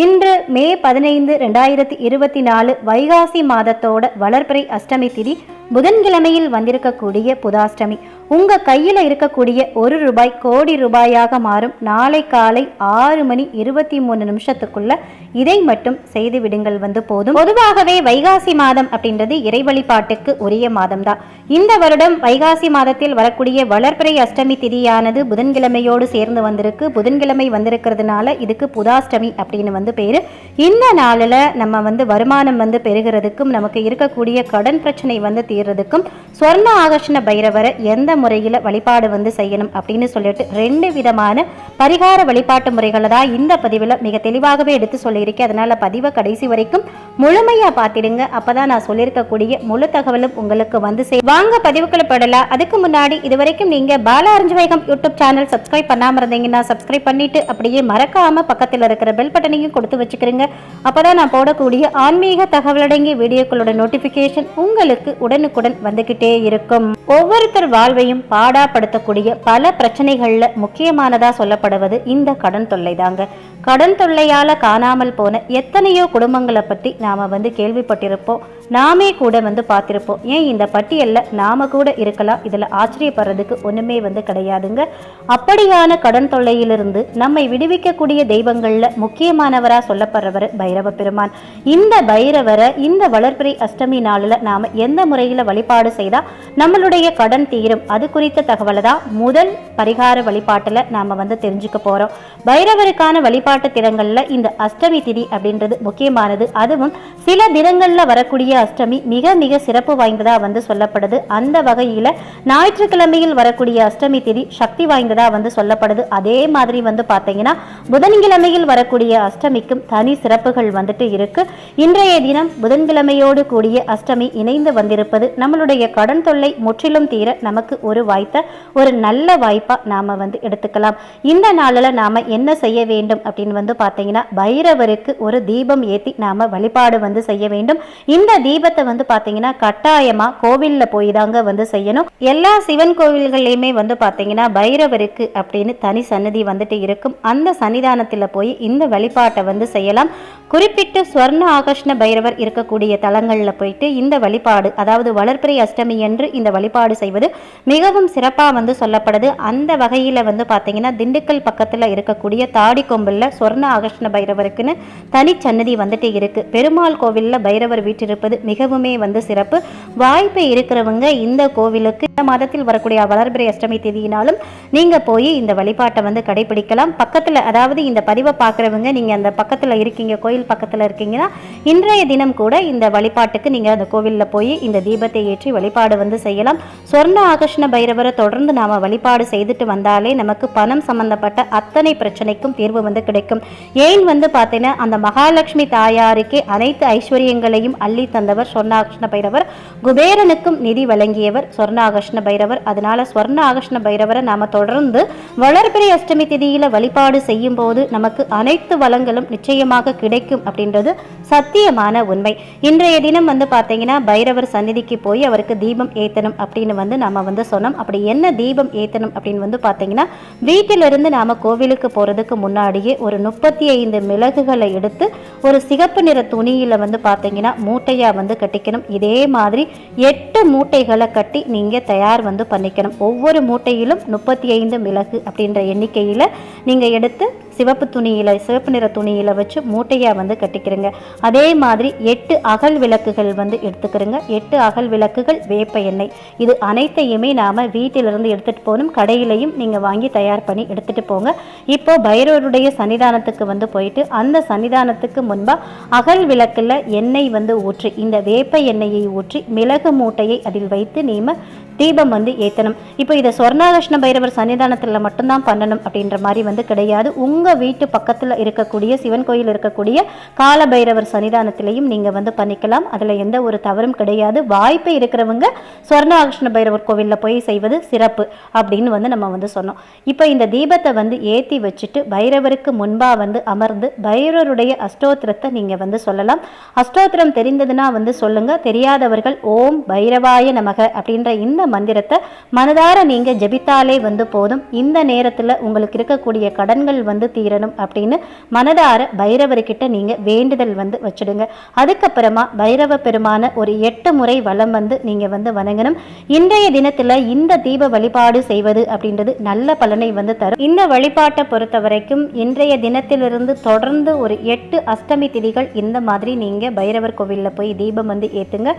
இன்று மே பதினைந்து ரெண்டாயிரத்தி இருபத்தி நாலு வைகாசி மாதத்தோட வளர்பிறை அஷ்டமி திதி புதன்கிழமையில் வந்திருக்கக்கூடிய புதாஷ்டமி. உங்க கையில இருக்கக்கூடிய ஒரு ரூபாய் கோடி ரூபாயாக மாறும். நாளை காலை ஆறு மணி இருபத்தி மூணு நிமிஷத்துக்குள்ள இதை மட்டும் செய்து விடுங்கள் வந்து போதும். பொதுவாகவே வைகாசி மாதம் அப்படின்றது இறை வழிபாட்டுக்கு உரிய மாதம்தான். இந்த வருடம் வைகாசி மாதத்தில் வரக்கூடிய வளர்பிறை அஷ்டமி திதியானது புதன்கிழமையோடு சேர்ந்து வந்திருக்கு. புதன்கிழமை வந்திருக்கிறதுனால இதுக்கு புதாஷ்டமி அப்படின்னு வந்து வந்து பேர். இந்த நாளில் நம்ம வந்து வருமானம் வந்து பெறுகிறதுக்கும் நமக்கு இருக்கக்கூடிய கடன் பிரச்சனை வந்து தீர்றதுக்கும் சொர்ண ஆகர்ஷண பைரவரை எந்த முறையில் வழிபாடு வந்து செய்யணும் அப்படின்னு சொல்லிட்டு ரெண்டு விதமான பரிகார வழிபாட்டு முறைகளை தான் இந்த பதிவில் மிக தெளிவாகவே எடுத்து சொல்லியிருக்கேன் அதனால் பதிவை கடைசி வரைக்கும் முழுமையாக பார்த்துடுங்க. அப்போ தான் நான் சொல்லியிருக்கக்கூடிய முழு தகவலும் உங்களுக்கு வந்து செய் வாங்க பதிவுக்குள்ள படலாம் அதுக்கு முன்னாடி இது வரைக்கும் நீங்க பாலா அரஞ்சவேகம் யூடியூப் சேனல் சப்ஸ்கிரைப் பண்ணாமல் இருந்தீங்கன்னா சப்ஸ்கிரைப் பண்ணிவிட்டு அப்படியே மறக்காமல் பக்கத்தில் இருக்கிற பெல் பட்டனையும் கொடுத்து வச்சுக்கிறீங்க. அப்பதான் நான் போடக்கூடிய ஆன்மீக தகவலடங்கிய வீடியோக்களோட நோட்டிஃபிகேஷன் உங்களுக்கு உடனுக்குடன் வந்துக்கிட்டே இருக்கும். ஒவ்வொருத்தர் வாழ்வையும் பாடாப்படுத்தக்கூடிய பல பிரச்சனைகளில் முக்கியமானதாக சொல்லப்படுவது இந்த கடன் தொல்லை தாங்க கடன் தொல்லையால் காணாமல் போன எத்தனையோ குடும்பங்களை பற்றி நாம் வந்து கேள்விப்பட்டிருப்போம். நாமே கூட வந்து பார்த்திருப்போம். ஏன் இந்த பட்டியலில் நாம கூட இருக்கலாம்? இதில் ஆச்சரியப்படுறதுக்கு ஒண்ணுமே வந்து கிடையாதுங்க. அப்படியான கடன் தொல்லையிலிருந்து நம்மை விடுவிக்கக்கூடிய தெய்வங்களில் முக்கியமானவரா சொல்லப்படுறவர் பைரவ பெருமான். இந்த பைரவரை இந்த வளர்பிறை அஷ்டமி நாளில் நாம எந்த முறையில் வழிபாடு செய்தால் நம்மளுடைய கடன் தீரும்? அது குறித்த தகவலை தான் முதல் பரிகார வழிபாட்டில் நாம வந்து தெரிஞ்சுக்க போறோம். பைரவருக்கான வழிபாட்டு திறங்களில் இந்த அஷ்டமி திதி அப்படின்றது முக்கியமானது. அதுவும் சில தினங்களில் வரக்கூடிய அஷ்டமி மிக மிக சிறப்பு வாய்ந்ததாக வந்து சொல்லப்படுது. அந்த வகையில் ஞாயிற்றுக்கிழமையில் வரக்கூடிய அஷ்டமி திதி சக்தி வாய்ந்ததாக வந்து சொல்லப்படுது. அதே மாதிரி வந்து பார்த்தீங்கன்னா புதன்கிழமையில் வரக்கூடிய அஷ்டமிக்கும் தனி சிறப்புகள் வந்துட்டு இருக்கு. இன்றைய தினம் புதன்கிழமையோடு கூடிய அஷ்டமி இணைந்து வந்திருப்பது நம்மளுடைய கடன் தொல்லை முற்றிலும் தீர நமக்கு ஒரு வாய்த்த ஒரு நல்ல வாய்ப்பாக நாம் வந்து எடுத்துக்கலாம். இந்த நாளில் நாம் என்ன செய்ய வேண்டும் அப்படின்னு வந்து பார்த்தீங்கன்னா பைரவருக்கு ஒரு தீபம் ஏற்றி நாம் வழிபாடு வந்து செய்ய வேண்டும். இந்த தீபத்தை வந்து பார்த்தீங்கன்னா கட்டாயமா கோவில்ல போய் தாங்க வந்து செய்யணும். எல்லா சிவன் கோவில்கள்லையுமே வந்து பார்த்தீங்கன்னா பைரவருக்கு அப்படின்னு தனி சன்னதி வந்துட்டு இருக்கும். அந்த சன்னிதானத்தில் போய் இந்த வழிபாட்டை வந்து செய்யலாம். குறிப்பிட்டு ஸ்வர்ண ஆகர்ஷ்ண பைரவர் இருக்கக்கூடிய தலங்களில் போயிட்டு இந்த வழிபாடு அதாவது வளர்ப்பிறை அஷ்டமி என்று இந்த வழிபாடு செய்வது மிகவும் சிறப்பாக வந்து சொல்லப்படுது. அந்த வகையில் வந்து பார்த்தீங்கன்னா திண்டுக்கல் பக்கத்தில் இருக்கக்கூடிய தாடி கொம்பில் ஸ்வர்ண ஆகர்ஷ்ண பைரவருக்குன்னு தனி சன்னதி வந்துட்டு இருக்கு. பெருமாள் கோவிலில் பைரவர் வீட்டிருப்பது மிகவுமே வந்து சிறப்பு. வாய்ப்பு இருக்கிறவங்க இந்த கோவிலுக்கு இந்த மாதத்தில் வரக்கூடிய வளர்பிறை அஷ்டமி தேதியினாலும் நீங்கள் போய் இந்த வழிபாட்டை வந்து கடைபிடிக்கலாம். பக்கத்தில் அதாவது இந்த பதிவை பார்க்குறவங்க நீங்கள் அந்த பக்கத்தில் இருக்கீங்க கோயில் பக்கத்தில் இருக்கீங்கன்னா இன்றைய தினம் கூட இந்த வழிபாட்டுக்கு நீங்கள் அந்த கோவிலில் போய் இந்த தீபத்தை ஏற்றி வழிபாடு வந்து செய்யலாம். சொர்ண ஆகர்ஷ்ண பைரவரை தொடர்ந்து நாம் வழிபாடு செய்துட்டு வந்தாலே நமக்கு பணம் சம்பந்தப்பட்ட அத்தனை பிரச்சனைக்கும் தீர்வு வந்து கிடைக்கும். ஏன் வந்து பார்த்தீங்கன்னா அந்த மகாலட்சுமி தாயாருக்கே அனைத்து ஐஸ்வர்யங்களையும் அள்ளி தந்த தந்தவர் சொர்ணாகிருஷ்ண பைரவர் குபேரனுக்கும் நிதி வழங்கியவர் சொர்ணாகிருஷ்ண பைரவர் அதனால ஸ்வர்ண ஆகர்ஷ்ண பைரவரை நாம தொடர்ந்து வளர்பிறை அஷ்டமி திதியில வழிபாடு செய்யும் போது நமக்கு அனைத்து வளங்களும் நிச்சயமாக கிடைக்கும் அப்படின்றது சத்தியமான உண்மை. இன்றைய தினம் வந்து பார்த்தீங்கன்னா பைரவர் சந்நிதிக்கு போய் அவருக்கு தீபம் ஏத்தணும் அப்படின்னு வந்து நம்ம வந்து சொன்னோம். அப்படி என்ன தீபம் ஏத்தணும் அப்படின்னு வந்து பார்த்தீங்கன்னா வீட்டிலிருந்து நாம கோவிலுக்கு போறதுக்கு முன்னாடியே ஒரு முப்பத்தி ஐந்து மிளகுகளை எடுத்து ஒரு சிகப்பு நிற துணியில வந்து பார்த்தீங்கன்னா மூட்டையா வந்து கட்டிக்கணும். இதே மாதிரி எட்டு மூட்டைகளை கட்டி நீங்கள் தயார் வந்து பண்ணிக்கணும். ஒவ்வொரு மூட்டையிலும் முப்பத்தி ஐந்து மிளகு அப்படின்ற எண்ணிக்கையில் நீங்கள் எடுத்து சிவப்பு துணியில் சிவப்பு நிற துணியில் வச்சு மூட்டையாக வந்து கட்டிக்கிறங்க. அதே மாதிரி எட்டு அகல் விளக்குகள் வந்து எடுத்துக்கிறங்க. எட்டு அகல் விளக்குகள் வேப்ப எண்ணெய். இது அனைத்தையுமே நாம் வீட்டிலிருந்து எடுத்துகிட்டு போகணும். கடையிலையும் நீங்கள் வாங்கி தயார் பண்ணி எடுத்துகிட்டு போங்க. இப்போது பைரவருடைய சன்னிதானத்துக்கு வந்து போயிட்டு அந்த சன்னிதானத்துக்கு முன்பாக அகல் விளக்குல எண்ணெய் வந்து ஊற்றி இந்த வேப்ப எண்ணெயை ஊற்றி மிளகு மூட்டையை அதில் வைத்து நீம தீபம் வந்து ஏற்றணும் இப்போ இதை சொர்ணாகிருஷ்ண பைரவர் சன்னிதானத்தில் மட்டும்தான் பண்ணணும் அப்படின்ற மாதிரி வந்து கிடையாது. உங்கள் வீட்டு பக்கத்தில் இருக்கக்கூடிய சிவன் கோயில் இருக்கக்கூடிய கால பைரவர் சன்னிதானத்திலையும் நீங்கள் வந்து பண்ணிக்கலாம். அதில் எந்த ஒரு தவறும் கிடையாது. வாய்ப்பு இருக்கிறவங்க சொர்ணாகிருஷ்ண பைரவர் கோவிலில் போய் செய்வது சிறப்பு அப்படின்னு வந்து நம்ம வந்து சொன்னோம். இப்போ இந்த தீபத்தை வந்து ஏற்றி வச்சுட்டு பைரவருக்கு முன்பாக வந்து அமர்ந்து பைரவருடைய அஷ்டோத்திரத்தை நீங்கள் வந்து சொல்லலாம். அஷ்டோத்திரம் தெரிந்ததுன்னா வந்து சொல்லுங்கள் தெரியாதவர்கள் ஓம் பைரவாய நமக அப்படின்ற இந்த மந்திரத்தை மனதார நீங்கள் ஜபித்தாலே வந்து போதும். இந்த நேரத்தில் உங்களுக்கு இருக்கக்கூடிய கடன்கள் வந்து தீரணும் அப்படின்னு மனதார பைரவர்கிட்ட நீங்கள் வேண்டுதல் வந்து வச்சுடுங்க. அதுக்கப்புறமா பைரவ பெருமான ஒரு எட்டு முறை வளம் வந்து நீங்கள் வந்து வணங்கணும். இன்றைய தினத்தில் இந்த தீப வழிபாடு செய்வது அப்படின்றது நல்ல பலனை வந்து தரும். இந்த வழிபாட்டை பொறுத்த வரைக்கும் இன்றைய தினத்திலிருந்து தொடர்ந்து ஒரு எட்டு அஷ்டமி திதிகள் இந்த மாதிரி நீங்கள் பைரவர் கோவிலில் போய் தீபம் வந்து ஏற்றுங்க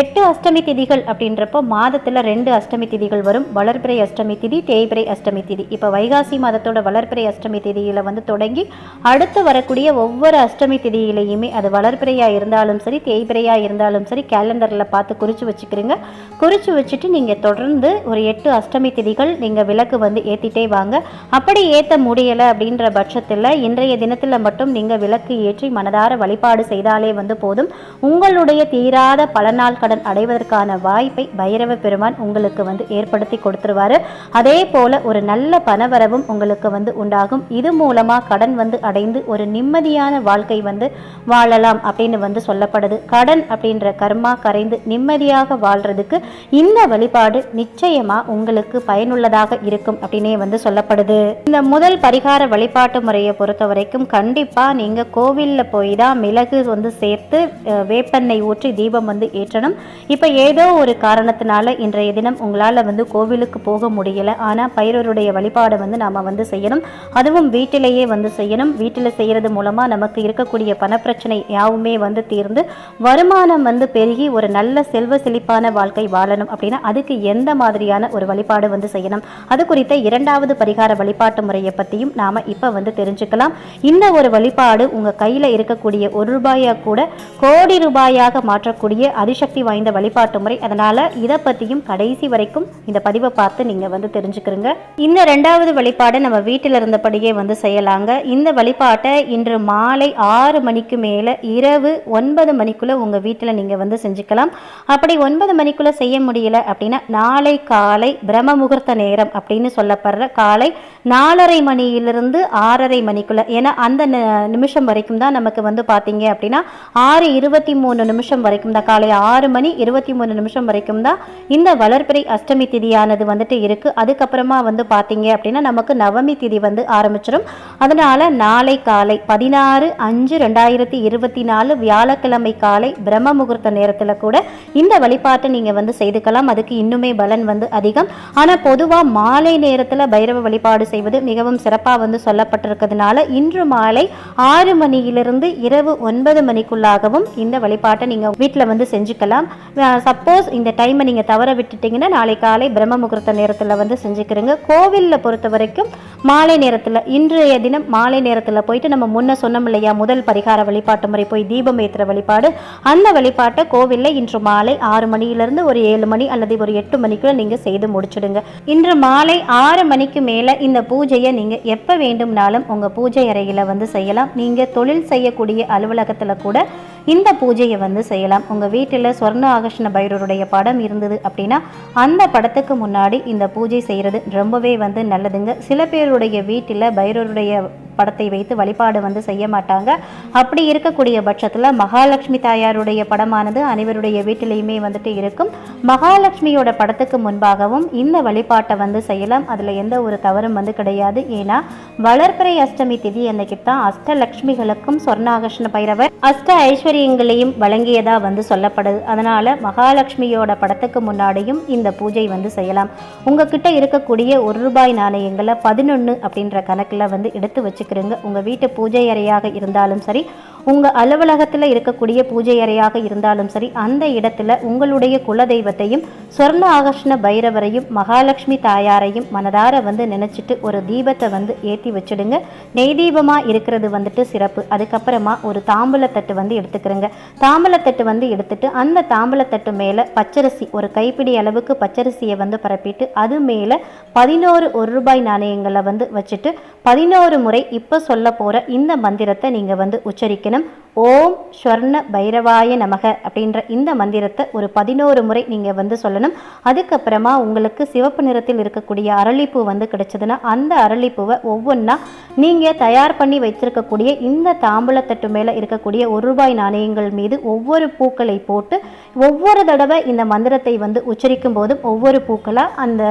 எட்டு அஷ்டமி திதிகள் அப்படின்றப்போ மாதத்துல ரெண்டு அஷ்டமி திதிகள் வரும். வளர்பிறை அஷ்டமி திதி தேய்பிறை அஷ்டமி திதி. இப்போ வைகாசி மாதத்தோட வளர்பிறை அஷ்டமி திதியில் வந்து தொடங்கி அடுத்து வரக்கூடிய ஒவ்வொரு அஷ்டமி திதியிலையுமே அது வளர்பிறையா இருந்தாலும் சரி தேய்பிறையா இருந்தாலும் சரி கேலண்டர்ல பார்த்து குறிச்சு வச்சுக்கிறீங்க. குறிச்சு வச்சுட்டு நீங்க தொடர்ந்து ஒரு எட்டு அஷ்டமி திதிகள் நீங்க விளக்கு வந்து ஏத்திட்டே வாங்க. அப்படி ஏத்த முடியல அப்படின்ற பட்சத்தில் இன்றைய தினத்துல மட்டும் நீங்க விளக்கு ஏற்றி மனதார வழிபாடு செய்தாலே வந்து போதும். உங்களுடைய தீராத பல நாள் கடன் அடைவதற்கான வாய்ப்பை பைரவ பெருமான் உங்களுக்கு வந்து ஏற்படுத்தி கொடுத்துருவாரு. அதே போல் ஒரு நல்ல பணவரவும் உங்களுக்கு வந்து உண்டாகும். இது மூலமாக கடன் வந்து அடைந்து ஒரு நிம்மதியான வாழ்க்கை வந்து வாழலாம் அப்படின்னு வந்து சொல்லப்படுது. கடன் அப்படின்ற கர்மா கரைந்து நிம்மதியாக வாழ்றதுக்கு இந்த வழிபாடு நிச்சயமா உங்களுக்கு பயனுள்ளதாக இருக்கும் அப்படின்னே வந்து சொல்லப்படுது. இந்த முதல் பரிகார வழிபாட்டு முறையை பொறுத்த வரைக்கும் கண்டிப்பா நீங்க கோவிலில் போய் தான் மிளகு வந்து சேர்த்து வேப்பெண்ணெய் ஊற்றி தீபம் வந்து ஏற்றணும். இப்போ ஏதோ ஒரு காரணத்தினால இன்றைய தினம் உங்களால் வந்து கோவிலுக்கு போக முடியல. ஆனால் பைரவருடைய வழிபாடை வந்து நாம் வந்து செய்யணும். அதுவும் வீட்டிலேயே வந்து செய்யணும். வீட்டில் செய்கிறது மூலமாக நமக்கு இருக்கக்கூடிய பணப்பிரச்சனை யாவுமே வந்து தீர்ந்து வருமானம் வந்து பெருகி ஒரு நல்ல செல்வ செழிப்பான வாழ்க்கை வாழணும் அப்படின்னா அதுக்கு எந்த மாதிரியான ஒரு வழிபாடு வந்து செய்யணும்? அது குறித்த இரண்டாவது பரிகார வழிபாட்டு முறையை பற்றியும் நாம் இப்போ வந்து தெரிஞ்சுக்கலாம். இந்த ஒரு வழிபாடு உங்கள் கையில் இருக்கக்கூடிய ஒரு ரூபாயாக கூட கோடி ரூபாயாக மாற்றக்கூடிய அதிசக்தி வாய்ந்த வழிபாட்டு முறை. அதனால் இதை பற்றியும் கடைசி வரைக்கும் இந்த பதிவை பார்த்து நீங்கள் வந்து தெரிஞ்சுக்கிறீங்க. இந்த ரெண்டாவது வழிபாடை நம்ம வீட்டில் இருந்தபடியே வந்து செய்யலாங்க. இந்த வழிபாட்டை இன்று மாலை ஆறு மணிக்கு மேலே இரவு ஒன்பது மணிக்குள்ளே உங்கள் வீட்டில் நீங்கள் வந்து செஞ்சுக்கலாம். அப்படி ஒன்பது மணிக்குள்ளே செய்ய முடியல அப்படின்னா நாளை காலை பிரம்ம முகூர்த்த நேரம் அப்படின்னு சொல்லப்படுற காலை நாலரை மணியிலிருந்து ஆறரை மணிக்குள்ள. ஏன்னா அந்த நிமிஷம் வரைக்கும் தான் நமக்கு வந்து பார்த்தீங்க அப்படின்னா ஆறு இருபத்தி மூணு நிமிஷம் வரைக்கும் தான். காலை ஆறு மணி இருபத்தி மூணு நிமிஷம் வரைக்கும் தான் இந்த வளர்பிறை அஷ்டமி திதியானது வந்துட்டு இருக்கு. அதுக்கப்புறமா வந்து பார்த்தீங்க அப்படின்னா நமக்கு நவமி திதி வந்து ஆரம்பிச்சிடும் அதனால நாளை காலை பதினாறு அஞ்சு ரெண்டாயிரத்தி இருபத்தி நாலு வியாழக்கிழமை காலை பிரம்ம முகூர்த்த நேரத்தில் கூட இந்த வழிபாட்டை நீங்கள் வந்து செய்துக்கலாம். அதுக்கு இன்னுமே பலன் வந்து அதிகம். ஆனால் பொதுவாக மாலை நேரத்தில் பைரவ வழிபாடு செய்வது மிகவும் சிறப்பாக வந்து சொல்லப்பட்டிருக்கிறதுனால இன்று மாலை ஆறு மணியிலிருந்து இரவு ஒன்பது மணிக்குள்ளாகவும் இந்த வழிபாட்டை நீங்கள் வீட்டில் வந்து செஞ்சுக்கலாம். சப்போஸ் இந்த டைமை நீங்கள் தவற விட்டு விட்டுட்டிங்கன்னா நாளை காலை பிரம்ம முகூர்த்த நேரத்தில் வந்து செஞ்சுக்கிறீங்க. கோவிலில் பொறுத்த வரைக்கும் மாலை நேரத்தில் இன்றைய தினம் மாலை நேரத்தில் போயிட்டு நம்ம முன்ன சொன்னோம் இல்லையா முதல் பரிகார வழிபாட்டு முறை போய் தீபம் ஏற்றுற வழிபாடு. அந்த வழிபாட்டை கோவிலில் இன்று மாலை ஆறு மணியிலிருந்து ஒரு ஏழு மணி அல்லது ஒரு எட்டு மணிக்குள்ள நீங்கள் செய்து முடிச்சுடுங்க. இன்று மாலை ஆறு மணிக்கு மேலே இந்த பூஜையை நீங்கள் எப்போ வேண்டும்னாலும் உங்கள் பூஜை அறையில் வந்து செய்யலாம். நீங்கள் தொழில் செய்யக்கூடிய அலுவலகத்தில் கூட இந்த பூஜையை வந்து செய்யலாம். உங்கள் வீட்டில் சொர்ண ஆகர்ஷண பைரவருடைய படம் இருந்தது அப்படின்னா அந்த படத்துக்கு முன்னாடி இந்த பூஜை செய்கிறது ரொம்பவே வந்து நல்லதுங்க. சில பேருடைய வீட்டில் பைரவருடைய படத்தை வைத்து வழிபாடு வந்து செய்ய மாட்டாங்க. அப்படி இருக்கக்கூடிய பட்சத்தில் மகாலட்சுமி தாயாருடைய படமானது அனைவருடைய வீட்டிலையுமே வந்துட்டு இருக்கும். மகாலட்சுமியோட படத்துக்கு முன்பாகவும் இந்த வழிபாட்டை வந்து செய்யலாம். அதில் எந்த ஒரு தவறும் வந்து கிடையாது. ஏன்னா வளர்பிறை அஷ்டமி திதி அன்னைக்கு தான் அஷ்டலக்ஷ்மிகளுக்கும் சொர்ணாகர்ஷ்ண பைரவர் அஷ்ட ஐஸ்வர்யங்களையும் வழங்கியதா வந்து சொல்லப்படுது. அதனால மகாலட்சுமியோட படத்துக்கு முன்னாடியும் இந்த பூஜை வந்து செய்யலாம். உங்ககிட்ட இருக்கக்கூடிய ஒரு ரூபாய் நாணயங்களை பதினொன்று அப்படின்ற கணக்கில் வந்து எடுத்து வச்சுக்கிறோங்க. உங்கள் வீட்டு பூஜை அறையாக இருந்தாலும் சரி உங்கள் அலுவலகத்தில் இருக்கக்கூடிய பூஜை அறையாக இருந்தாலும் சரி அந்த இடத்துல உங்களுடைய குலதெய்வத்தையும் சொர்ண ஆகர்ஷ்ண பைரவரையும் மகாலட்சுமி தாயாரையும் மனதார வந்து நினச்சிட்டு ஒரு தீபத்தை வந்து ஏற்றி வச்சிடுங்க. நெய் தீபமாக இருக்கிறது வந்துட்டு சிறப்பு. அதுக்கப்புறமா ஒரு தாம்பூலத்தட்டு வந்து எடுத்துக்கிறேங்க. தாம்பூலத்தட்டு வந்து எடுத்துட்டு அந்த தாம்பூலத்தட்டு மேலே பச்சரிசி ஒரு கைப்பிடி அளவுக்கு பச்சரிசியை வந்து பரப்பிட்டு அது மேலே பதினோரு ஒரு ரூபாய் நாணயங்களை வந்து வச்சுட்டு பதினோரு முறை இப்போ சொல்ல போகிற இந்த மந்திரத்தை நீங்கள் வந்து உச்சரிக்கணும். ஓம் ஸ்வர்ண பைரவாய நமக அப்படின்ற இந்த மந்திரத்தை ஒரு பதினோரு முறை நீங்கள் வந்து சொல்லணும். அதுக்கப்புறமா உங்களுக்கு சிவப்பு நிறத்தில் இருக்கக்கூடிய அரளிப்பூ வந்து கிடைச்சதுன்னா அந்த அரளிப்பூவை ஒவ்வொன்றா நீங்கள் தயார் பண்ணி வைத்திருக்கக்கூடிய இந்த தாம்பூலத்தட்டு மேலே இருக்கக்கூடிய ஒரு ரூபாய் நாணயங்கள் மீது ஒவ்வொரு பூக்களை போட்டு ஒவ்வொரு தடவை இந்த மந்திரத்தை வந்து உச்சரிக்கும் போதும் ஒவ்வொரு பூக்களாக அந்த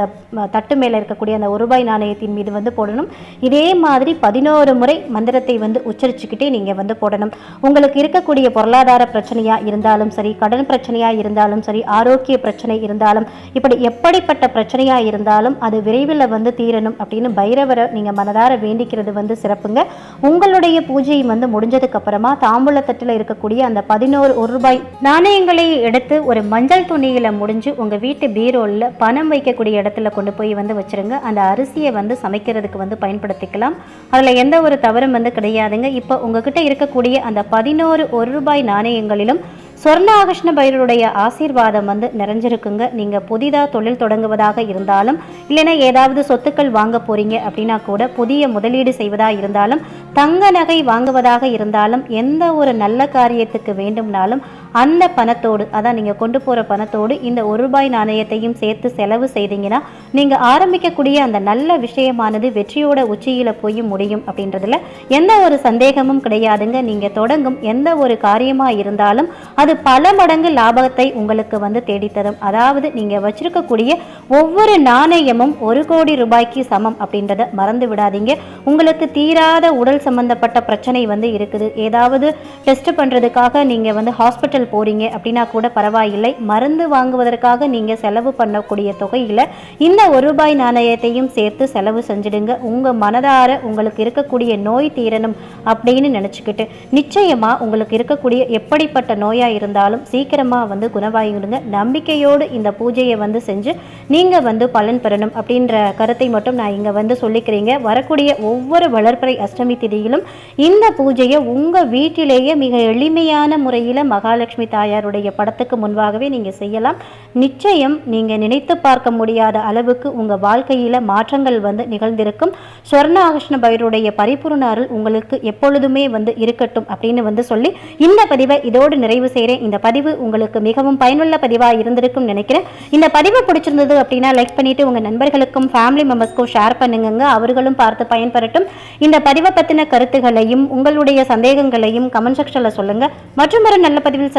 தட்டு மேலே இருக்கக்கூடிய அந்த ஒரு ரூபாய் நாணயத்தின் மீது வந்து போடணும். இதே மாதிரி பதினோரு முறை மந்திரத்தை வந்து உச்சரிச்சுக்கிட்டே நீங்கள் வந்து போடணும். உங்களுக்கு இருக்கக்கூடிய பொருளாதார பிரச்சனையாக இருந்தாலும் சரி கடன் பிரச்சனையாக இருந்தாலும் சரி ஆரோக்கிய பிரச்சனை இருந்தாலும் இப்படி எப்படிப்பட்ட பிரச்சனையாக இருந்தாலும் அது விரைவில் வந்து தீரணும் அப்படின்னு பைரவரை நீங்கள் மனதார வேண்டிக்கிறது வந்து சிறப்புங்க. உங்களுடைய பூஜை வந்து முடிஞ்சதுக்கு அப்புறமா தாம்பூலத்தட்டில் இருக்கக்கூடிய அந்த பதினோரு ஒரு ரூபாய் நாணயங்களை எடுத்து ஒரு மஞ்சள் துணியில் முடிஞ்சு உங்கள் வீட்டு பீரோலில் பணம் வைக்கக்கூடிய இடத்துல கொண்டு போய் வந்து வச்சிருங்க. அந்த அரிசியை வந்து சமைக்கிறதுக்கு வந்து பயன்படுத்திக்கலாம். அதில் எந்த ஒரு தவறும் வந்து கிடையாதுங்க. இப்போ உங்ககிட்ட இருக்கக்கூடிய அந்த பதினோரு ஒரு ரூபாய் நாணயங்களிலும் சொர்ணாகிருஷ்ண பைரருடைய ஆசீர்வாதம் வந்து நிறைஞ்சிருக்குங்க. நீங்கள் புதிதாக தொழில் தொடங்குவதாக இருந்தாலும் இல்லைன்னா ஏதாவது சொத்துக்கள் வாங்க போறீங்க அப்படின்னா கூட புதிய முதலீடு செய்வதாக இருந்தாலும் தங்க நகை வாங்குவதாக இருந்தாலும் எந்த ஒரு நல்ல காரியத்துக்கு வேண்டும்னாலும் அந்த பணத்தோடு அதான் நீங்கள் கொண்டு போகிற பணத்தோடு இந்த ஒரு ரூபாய் நாணயத்தையும் சேர்த்து செலவு செய்தீங்கன்னா நீங்கள் ஆரம்பிக்கக்கூடிய அந்த நல்ல விஷயமானது வெற்றியோட உச்சியில் போய் முடியும் அப்படின்றதுல எந்த ஒரு சந்தேகமும் கிடையாதுங்க. நீங்கள் தொடங்கும் எந்த ஒரு காரியமாக இருந்தாலும் அது பல மடங்கு லாபத்தை உங்களுக்கு வந்து தேடித்தரும். அதாவது நீங்கள் வச்சிருக்கக்கூடிய ஒவ்வொரு நாணயமும் ஒரு கோடி ரூபாய்க்கு சமம் அப்படின்றத மறந்து விடாதீங்க. உங்களுக்கு தீராத உடல் சம்பந்தப்பட்ட பிரச்சனை வந்து இருக்குது. ஏதாவது டெஸ்ட் பண்ணுறதுக்காக நீங்கள் வந்து ஹாஸ்பிட்டல் போறீங்க அப்படின்னா கூட பரவாயில்லை. மருந்து வாங்குவதற்காக நீங்கள் செலவு பண்ணக்கூடிய தொகையில் இந்த ஒரு ரூபாய் நாணயத்தையும் சேர்த்து செலவு செஞ்சிடுங்க. உங்கள் மனதார உங்களுக்கு இருக்கக்கூடிய நோய் தீரணும் அப்படின்னு நினச்சிக்கிட்டு நிச்சயமாக உங்களுக்கு இருக்கக்கூடிய எப்படிப்பட்ட நோயாக இருந்தாலும் சீக்கிரமாக வந்து குணவாயிடுங்க நம்பிக்கையோடு இந்த பூஜையை வந்து செஞ்சு நீங்கள் வந்து பலன் பெறணும் அப்படின்ற கருத்தை மட்டும் நான் இங்கே வந்து சொல்லிக்கிறீங்க. வரக்கூடிய ஒவ்வொரு வளர்ப்பறை அஷ்டமி திதியிலும் இந்த பூஜையை உங்கள் வீட்டிலேயே மிக எளிமையான முறையில் மகாலட்சுமி தாயாருடைய படத்துக்கு முன்பாகவே நீங்கள் செய்யலாம். நிச்சயம் நீங்கள் நினைத்து பார்க்க முடியாத அளவுக்கு உங்கள் வாழ்க்கையில் மாற்றங்கள் வந்து நிகழ்ந்திருக்கும். ஸ்வர்ண ஆகிருஷ்ண பைரருடைய பரிபூர்ண அருள் உங்களுக்கு எப்பொழுதுமே வந்து இருக்கட்டும் அப்படின்னு வந்து சொல்லி இந்த பதிவை இதோடு நிறைவு செய்கிறேன் இந்த பதிவு உங்களுக்கு மிகவும் பயனுள்ள பதிவாக இருந்திருக்கும் நினைக்கிறேன். இந்த பதிவு பிடிச்சிருந்தது அப்படின்னா லைக் பண்ணிவிட்டு உங்கள் நண்பர்களுக்கும் ஃபேமிலி மெம்பர்ஸ்க்கும் ஷேர் பண்ணுங்க அவர்களும் பார்த்து பயன்பெறட்டும். இந்த பதிவை பற்றின கருத்துகளையும் உங்களுடைய சந்தேகங்களையும் கமெண்ட் செக்ஷனில் சொல்லுங்கள் மற்றும் ஒரு நல்ல பதிவில்